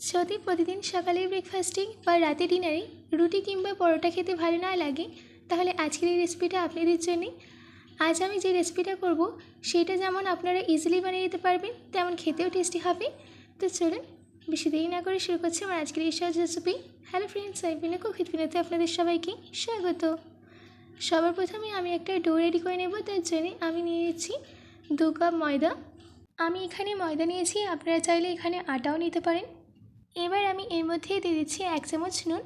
যদি প্রতিদিন সকালের ব্রেকফাস্টে বা রাতে ডিনারে রুটি কিংবা পরোটা খেতে ভালো না লাগে, তাহলে আজকের এই রেসিপিটা আপনাদের জন্যে। আজ আমি যে রেসিপিটা করব, সেটা যেমন আপনারা ইজিলি বানিয়ে দিতে পারবেন, তেমন খেতেও টেস্টি হবে। তো চলুন, বেশি দেরি না করে শুরু করছি আমার আজকের এই সহজ রেসিপি হ্যালো ফ্রেন্ডস আমি বিনা কুকিত বিনাতে আপনাদের সবাইকে স্বাগত। সবার প্রথমে আমি একটা ডো রেডি করে নেব, তার জন্যে আমি নিয়ে নিচ্ছি দু কাপ ময়দা। আমি এখানে ময়দা নিয়েছি, আপনারা চাইলে এখানে আটাও নিতে পারেন। এবার আমি এর মধ্যে দিয়ে দিচ্ছি এক চামচ নুন।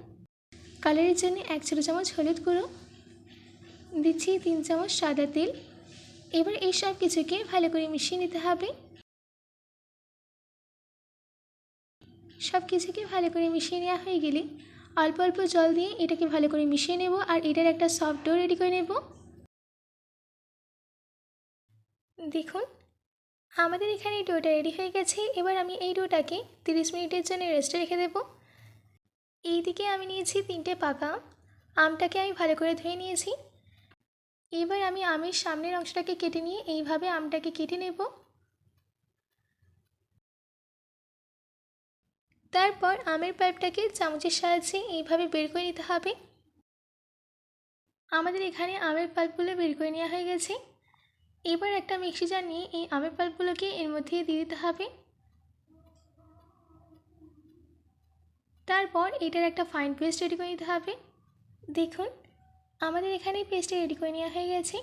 কালারের জন্য এক ছোটো চামচ হলুদ গুঁড়ো। দিচ্ছি তিন চামচ সাদা তেল। এবার এই সব কিছুকে ভালো করে মিশিয়ে নিতে হবে। সব কিছুকে ভালো করে মিশিয়ে নেওয়া হয়ে গেলে অল্প অল্প জল দিয়ে এটাকে ভালো করে মিশিয়ে নেব আর এটার একটা সফট ডো রেডি করে নেব। দেখুন আমাদের এখানে এই ডোটা রেডি হয়ে গেছে। এবার আমি এই ডোটাকে তিরিশ মিনিটের জন্য রেস্টে রেখে দেবো। এই দিকে আমি নিয়েছি তিনটে পাকা আম। আমটাকে আমি ভালো করে ধুয়ে নিয়েছি। এবার আমি আমের সামনের অংশটাকে কেটে নিয়ে এইভাবে আমটাকে কেটে নেব। তারপর আমের পাইপটাকে চামচের সাহায্যে এইভাবে বের করে নিতে হবে। আমাদের এখানে আমের পাল্পগুলো বের করে নেওয়া হয়ে গেছে। এবার একটা মিক্সি জার নিয়ে এই আমের পাল্পগুলোকে এর মধ্যে দিয়ে দিতে হবে। তারপর এটার একটা ফাইন পেস্ট রেডি করে নিতে হবে। দেখুন, আমাদের এখানে পেস্টটা রেডি করে নেওয়া হয়ে গেছে।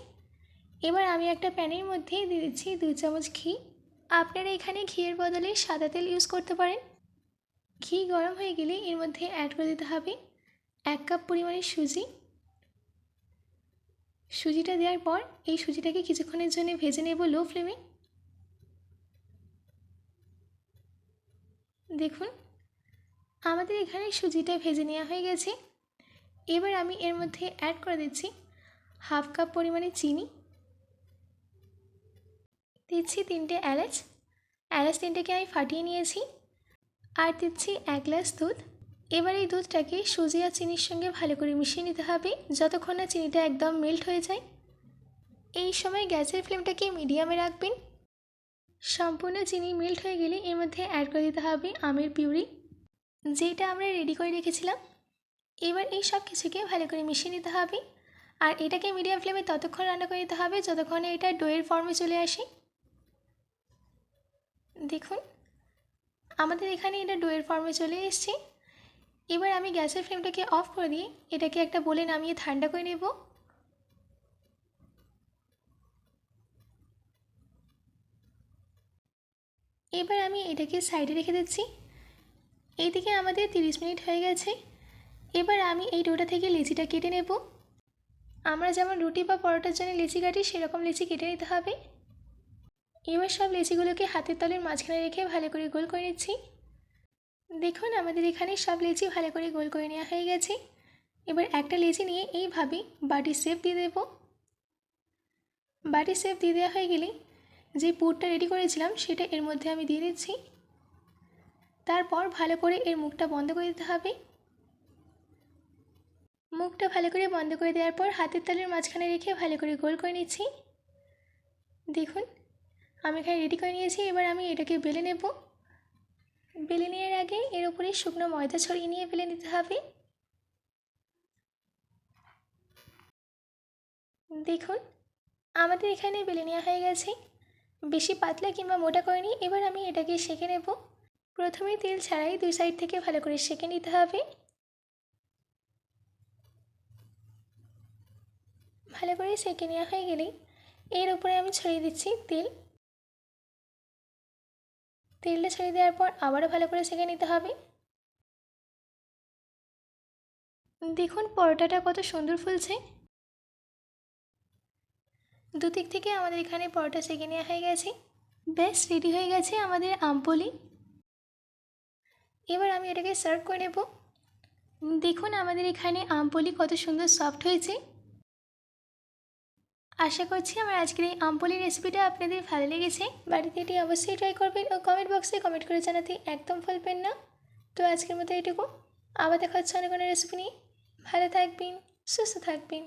এবার আমি একটা প্যানের মধ্যে দিয়ে দিচ্ছি দু চামচ ঘি। আপনারা এখানে ঘিয়ের বদলে সাদা তেল ইউজ করতে পারেন। ঘি গরম হয়ে গেলে এর মধ্যে অ্যাড করে দিতে হবে এক কাপ পরিমাণের সুজি। সুজিটা দেওয়ার পর এই সুজিটাকে কিছুক্ষণের জন্য ভেজে নেব লো ফ্লেমে দেখুন, আমাদের এখানে সুজিটা ভেজে নেওয়া হয়ে গেছে। এবার আমি এর মধ্যে অ্যাড করে দিচ্ছি হাফ কাপ পরিমাণে চিনি। দিচ্ছি তিনটে এলাচ। এলাচ তিনটেকে আমি ফাটিয়ে নিয়েছি। আর দিচ্ছি এক গ্লাস দুধ। এবার এই দুধটাকে সুজি আর চিনির সঙ্গে ভালো করে মিশিয়ে নিতে হবে। যতক্ষণ না চিনিটা একদম মেল্ট হয়ে যায়। এই সময় গ্যাসের ফ্লেমটাকে মিডিয়ামে রাখবেন। সম্পূর্ণ চিনি মেল্ট হয়ে গেলে এর মধ্যে অ্যাড করে দিতে হবে আমের পিউরি। যেটা আমরা রেডি করে রেখেছিলাম। এবার এই সব কিছুকে ভালো করে মিশিয়ে নিতে হবে। আর এটাকে মিডিয়াম ফ্লেমে ততক্ষণ রান্না করে নিতে হবে যতক্ষণ এটা ডোয়ের ফর্মে চলে আসে। দেখুন, আমাদের এখানে এটা ডোয়ের ফর্মে চলে এসছে। এবার আমি গ্যাসের ফ্লেমটাকে অফ করে দিয়ে এটাকে একটা বলে নামিয়ে ঠান্ডা করে নেব। এবার আমি এটাকে সাইডে রেখে দিচ্ছি। এইদিকে আমাদের তিরিশ মিনিট হয়ে গেছে। এবার আমি এই ডোটা থেকে লেচিটা কেটে নেব। আমরা যেমন রুটি বা পরোটার জন্য লেচি কাটি, সেরকম লেচি কেটে নিতে হবে। এবার সব লেচিগুলোকে হাতের তলের মাঝখানে রেখে ভালো করে গোল করে নিচ্ছি। দেখুন, আমাদের এখানে সব লেচি ভালো করে গোল করে নেওয়া হয়ে গেছে। এবার একটা লেচি নিয়ে এইভাবে বাটির শেপ দিয়ে দেব। বাটির শেপ দিয়ে দেওয়া হয়ে গেলে যে পুরটা রেডি করেছিলাম, সেটা এর মধ্যে আমি দিয়ে দিচ্ছি। তারপর ভালো করে এর মুখটা বন্ধ করে দিতে হবে। মুখটা ভালো করে বন্ধ করে দেওয়ার পর হাতের তালের মাঝখানে রেখে ভালো করে গোল করে নিচ্ছি। দেখুন, আমি এখানে রেডি করে নিয়েছি। এবার আমি এটাকে বেলে নেব। বেলে নেওয়ার আগে এর উপরে শুকনো ময়দা ছড়িয়ে নিয়ে বেলে নিতে হবে। দেখুন, আমাদের এখানে বেলে নেওয়া হয়ে গেছে। বেশি পাতলা কিংবা মোটা করিনি এবার আমি এটাকে সেঁকে নেব। প্রথমে তেল ছাড়াই দুই সাইড থেকে ভালো করে সেঁকে নিতে হবে। ভালো করে সেঁকে নেওয়া হয়ে গেলেই এর উপরে আমি ছড়িয়ে দিচ্ছি তেল। তেলটা ছড়িয়ে দেওয়ার পর আবারও ভালো করে সেঁকে নিতে হবে। দেখুন পরোটাটা কত সুন্দর ফুলছে। দুদিক থেকে আমাদের এখানে পরোটা সেঁকে নেওয়া হয়ে গেছে। ব্যাস রেডি হয়ে গেছে আমাদের আমপলি এবার আমি এটাকে সার্ভ করে নেব। দেখুন আমাদের এখানে আমপলি কত সুন্দর সফট হয়েছে। আশা করছি আমার আজকের এই আমপলি রেসিপিটা আপনাদের ভালো লেগেছে। বাড়িতে এটি অবশ্যই ট্রাই করবেন ও কমেন্ট বক্সে কমেন্ট করে জানাতে একদম ভুলবেন না। তো আজকের মতো এটুকু। আবার দেখা হচ্ছে অনেক অনেক রেসিপি নিয়ে। ভালো থাকবেন, সুস্থ থাকবেন।